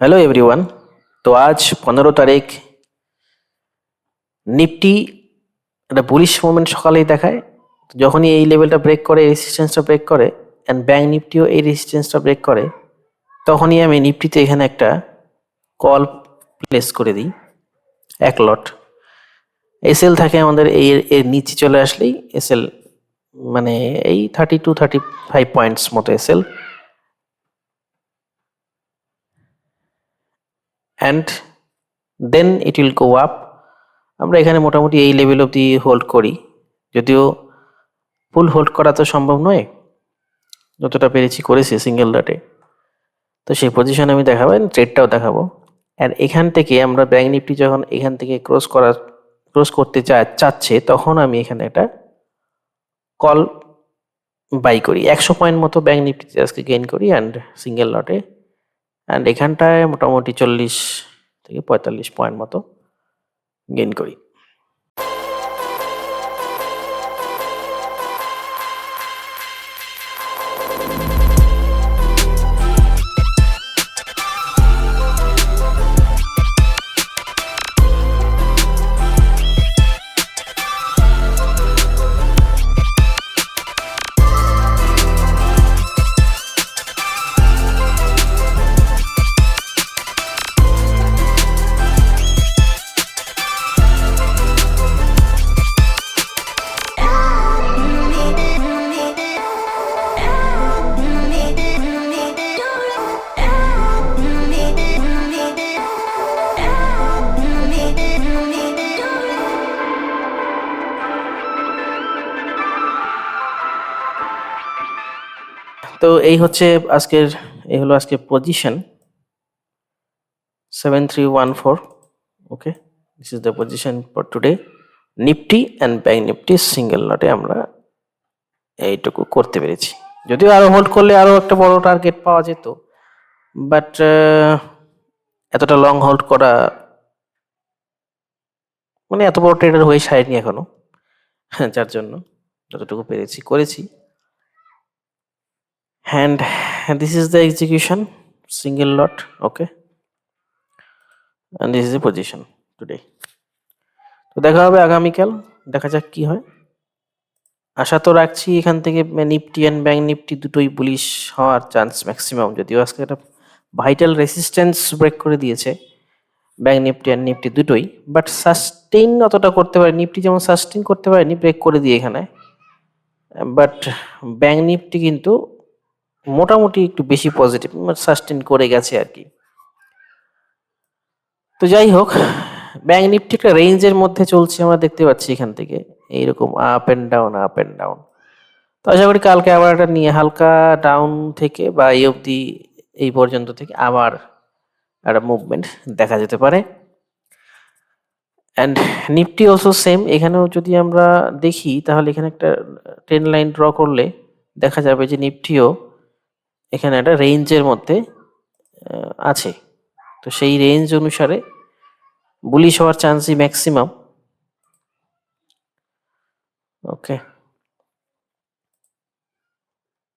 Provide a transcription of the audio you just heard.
Hello everyone তো আজ পনেরো তারিখ। নিফটি একটা বুলিশ মুভমেন্ট সকালেই দেখায়। যখনই এই লেভেলটা ব্রেক করে রেজিস্ট্যান্সটা ব্রেক করে অ্যান্ড ব্যাঙ্ক নিফটিও এই রেজিস্ট্যান্সটা ব্রেক করে, তখনই আমি নিফটিতে এখানে একটা কল প্লেস করে দিই। এক লট এসএল থাকে আমাদের এই এর নিচে চলে আসলেই এসএল মানে এই thirty two thirty five points মতো SL and then it will go up আমরা এখানে মোটামুটি এই লেভেল অবধি হোল্ড করি। যদিও ফুল হোল্ড করা তো সম্ভব নয়। যতটা পেরেছি করেছি সিঙ্গেল ডাটে তো সেই পজিশন আমি দেখাবো ট্রেডটাও দেখাবো। আর এখান থেকে আমরা ব্যাঙ্ক নিফটি যখন এখান থেকে ক্রস করা ক্রস করতে চাচ্ছে, তখন আমি এখানে একটা কল বাই করি। একশো পয়েন্ট মতো ব্যাঙ্ক নিফটিতে আজকে গেইন করি অ্যান্ড সিঙ্গেল লটে অ্যান্ড এখানটায় মোটামুটি চল্লিশ থেকে পঁয়তাল্লিশ পয়েন্ট মতো গেইন করি। তো এই হচ্ছে আজকের, এই হলো আজকের position seven three one four okay this is the position for today Nifty and bank Nifty single লটে আমরা এইটুকু করতে পেরেছি। যদিও আরও হোল্ড করলে আরও একটা বড় টার্গেট পাওয়া যেত বাট এতটা লং হোল্ড করা মানে এত বড় ট্রেডার হয়ে সারেনি এখনও, যার জন্য যতটুকু পেরেছি করেছি। And this is the execution, single lot, okay? And this is the position today. তো দেখা হবে আগামীকাল, দেখা যাক কি হয়। আশা তো রাখছি এখান থেকে নিফটি অ্যান্ড ব্যাঙ্ক নিফটি দুটোই বুলিশ হওয়ার চান্স ম্যাক্সিমাম যদিও আজকে একটা ভাইটাল রেসিস্ট্যান্স ব্রেক করে দিয়েছে। ব্যাঙ্ক নিফটি অ্যান্ড নিফটি দুটোই বাট সাস্টেইন অতটা করতে পারে নিফটি যেমন সাস্টেইন করতে পারেনি ব্রেক করে দিয়ে এখানে। বাট ব্যাঙ্ক নিফটি কিন্তু মোটামুটি একটু বেশি পজিটিভ সাস্টেন করে গেছে আর কি। তো যাই হোক ব্যাঙ্ক নিফটি একটা রেঞ্জের মধ্যে চলছে, আমরা দেখতে পাচ্ছি এখান থেকে। এইরকম up and down up and down তো আশা করি কালকে আবার একটা নিয়ে হালকা ডাউন থেকে বা এই অবধি এই পর্যন্ত থেকে আবার একটা মুভমেন্ট দেখা যেতে পারে। অ্যান্ড নিফটি অলসো সেম এখানেও যদি আমরা দেখি, তাহলে এখানে একটা ট্রেন লাইন ড্র করলে দেখা যাবে যে নিফটিও এখানে একটা রেঞ্জের মধ্যে আছে। তো সেই রেঞ্জ অনুসারে বুলিশ হওয়ার চান্সই ম্যাক্সিমাম ওকে